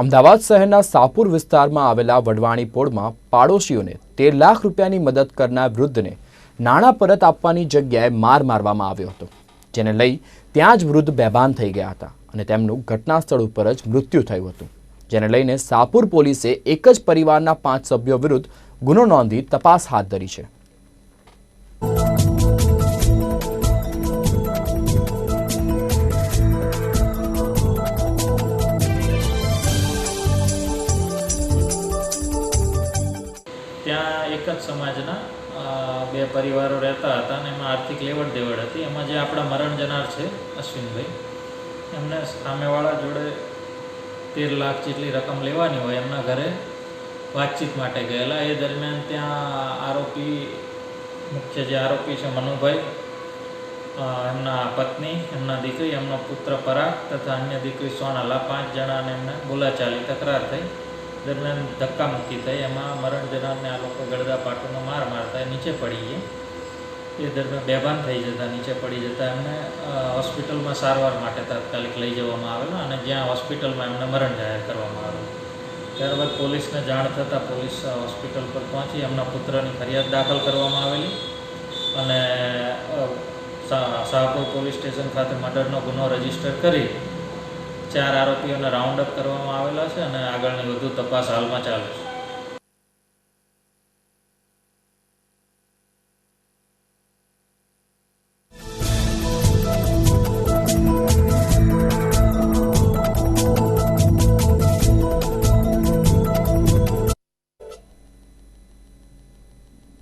અમદાવાદ શહેરના સાપુર વિસ્તારમાં આવેલા વડવાણી પોળમાં પાડોશીઓને તેર લાખ રૂપિયાની મદદ કરનાર વૃદ્ધને નાણાં પરત આપવાની જગ્યાએ માર મારવામાં આવ્યો હતો, જેને લઈ ત્યાં જ વૃદ્ધ બેભાન થઈ ગયા હતા અને તેમનું ઘટના સ્થળ ઉપર જ મૃત્યુ થયું હતું, જેને લઈને સાપુર પોલીસે એક જ પરિવારના પાંચ સભ્યો વિરુદ્ધ ગુનો નોંધી તપાસ હાથ ધરી છે. ત્યાં એક જ સમાજના બે પરિવારો રહેતા હતા અને એમાં આર્થિક લેવડ દેવડ હતી. એમાં જે આપણા મરણ જનાર છે, અશ્વિનભાઈ, એમને સામેવાળા જોડે તેર લાખ જેટલી રકમ લેવાની હોય, એમના ઘરે વાતચીત માટે ગયેલા. એ દરમિયાન ત્યાં આરોપી, મુખ્ય જે આરોપી છે મનુભાઈ એમના પત્ની, એમના દીકરી, એમનો પુત્ર પરાગ તથા અન્ય દીકરી સોનાલા પાંચ જણાને એમને બોલાચાલી, તકરાર થઈ. દરમિયાન ધક્કા મૂકી થઈ એમાં મરણ જનારને આ લોકો ગળદા પાટોનો માર મારતા નીચે પડી ગયા. એ દરમિયાન બેભાન થઈ જતા, નીચે પડી જતા. એમને હોસ્પિટલમાં સારવાર માટે તાત્કાલિક લઈ જવામાં આવેલા અને જ્યાં હોસ્પિટલમાં એમને મરણ જાહેર કરવામાં આવેલું. ત્યારબાદ પોલીસને જાણ થતાં પોલીસ હોસ્પિટલ પર પહોંચી. એમના પુત્રની ફરિયાદ દાખલ કરવામાં આવેલી અને શાહપુર પોલીસ સ્ટેશન ખાતે મર્ડરનો ગુનો રજિસ્ટર કરી ચાર આરોપીઓને રાઉન્ડ અપ કરવામાં આવેલા છે અને આગળની વધુ તપાસ હાલમાં ચાલુ છે.